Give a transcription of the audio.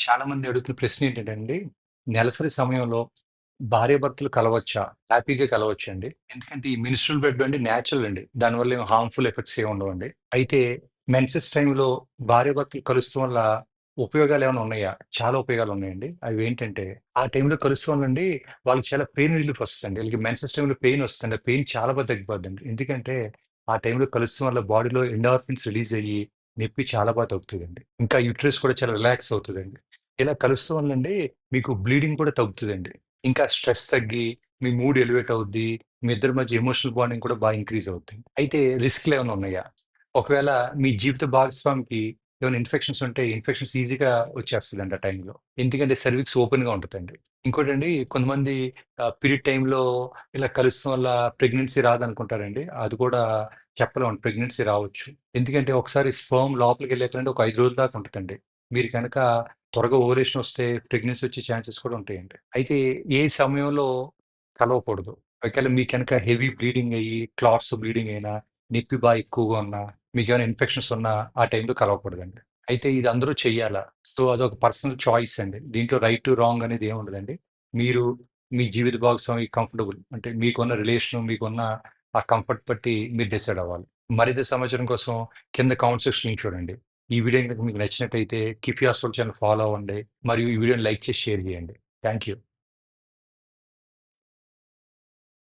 చాలా మంది అడుగుతున్న ప్రశ్న ఏంటంటే అండి, నెలసరి సమయంలో భార్యాభర్తలు కలవచ్చా? హ్యాపీగా కలవచ్చండి. ఎందుకంటే ఈ మినిస్ట్రల్ బెడ్ అండి నేచురల్ అండి. దానివల్ల ఏమి హార్మ్‌ఫుల్ ఎఫెక్ట్స్ ఏమి ఉండవండి. అయితే మెన్సెస్ టైంలో భార్యాభర్తలు కలుస్తాం వల్ల ఉపయోగాలు ఏమైనా ఉన్నాయా? చాలా ఉపయోగాలు ఉన్నాయండి. అవి ఏంటంటే ఆ టైంలో కలుస్తాం వాళ్ళకి చాలా పెయిన్ రిలీఫ్ వస్తదండి. వీళ్ళకి మెన్సెస్ టైంలో పెయిన్ వస్తుంది పెయిన్ చాలా బాగా తగ్గిపోద్దండి. ఎందుకంటే ఆ టైంలో కలుస్తాం వల్ల బాడీలో ఎండార్ఫిన్స్ రిలీజ్ అయ్యి నొప్పి చాలా బాగా తగ్గుతుందండి ఇంకా యూట్రస్ కూడా చాలా రిలాక్స్ అవుతుందండి ఇలా కలుస్తూ వల్లండి మీకు బ్లీడింగ్ కూడా తగ్గుతుందండి ఇంకా స్ట్రెస్ తగ్గి మీ మూడ్ ఎలివేట్ అవుద్ది. మీ ఇద్దరి మధ్య ఎమోషనల్ బాండింగ్ కూడా బాగా ఇంక్రీజ్ అవుతుంది అయితే రిస్క్‌లు ఏమైనా ఉన్నాయా? ఒకవేళ మీ జీవిత భాగస్వామికి ఏమైనా ఇన్ఫెక్షన్స్ ఉంటే ఇన్ఫెక్షన్స్ ఈజీగా వచ్చేస్తుందండి ఆ టైంలో. ఎందుకంటే సర్వీక్స్ ఓపెన్‌గా ఉంటుందండి ఇంకోటండి కొంతమంది ఆహ్, పీరియడ్ టైమ్‌లో ఇలా కలుస్తాం వల్ల ప్రెగ్నెన్సీ రాదనుకుంటారండి. అది కూడా చెప్పలేమండి. ప్రెగ్నెన్సీ రావచ్చు. ఎందుకంటే ఒకసారి స్పెర్మ్ లోపలికెళ్ళాకండి ఒక 5 రోజుల దాకా ఉంటదండి. మీరు గనక త్వరగా ఓవులేషన్ వస్తే ప్రెగ్నెన్సీ వచ్చే ఛాన్సెస్ కూడా ఉంటాయండి. అయితే ఏ సమయంలో కలవకూడదు? ఒకవేళ మీకు గనక హెవీ బ్లీడింగ్ అయ్యి, క్లాట్స్ బ్లీడింగ్ అయినా, నొప్పి బాగా ఎక్కువగా ఉన్నా, మీకేమైనా ఇన్ఫెక్షన్స్ ఉన్నా ఆ టైంలో కలవకూడదండి. అయితే ఇది అందరూ చెయ్యాలా? సో అదొక పర్సనల్ చాయిస్ అండి. దీంట్లో రైట్, టు రాంగ్ అనేది ఏమి ఉండదండి. మీరు మీ జీవిత భాగస్వామి కంఫర్టబుల్ అంటే మీకున్న రిలేషన్ మీకున్న ఆ కంఫర్ట్ బట్టి మీరు డిసైడ్ అవ్వాలి. మరింత సమాచారం కోసం కింద కామెంట్ సెక్షన్ చూడండి. ఈ వీడియో గనుక మీకు నచ్చినట్టయితే కీప్ హాస్టల్ ఛానెల్ ఫాలో అవ్వండి. మరియు ఈ వీడియోని లైక్ చేసి షేర్ చేయండి. Thank you.